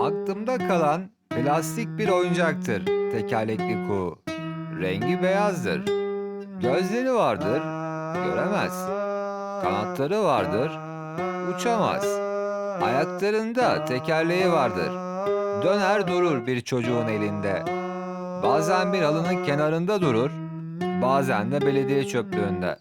Kolumda kalan plastik bir oyuncaktır tekerlekli kuğu. Rengi beyazdır. Gözleri vardır, göremez. Kanatları vardır, uçamaz. Ayaklarında tekerleği vardır. Döner durur bir çocuğun elinde. Bazen bir halının kenarında durur, bazen de belediye çöplüğünde.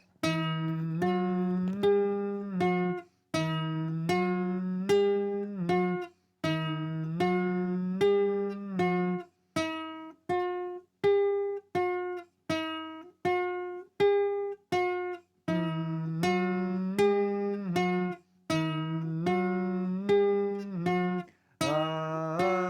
Ah.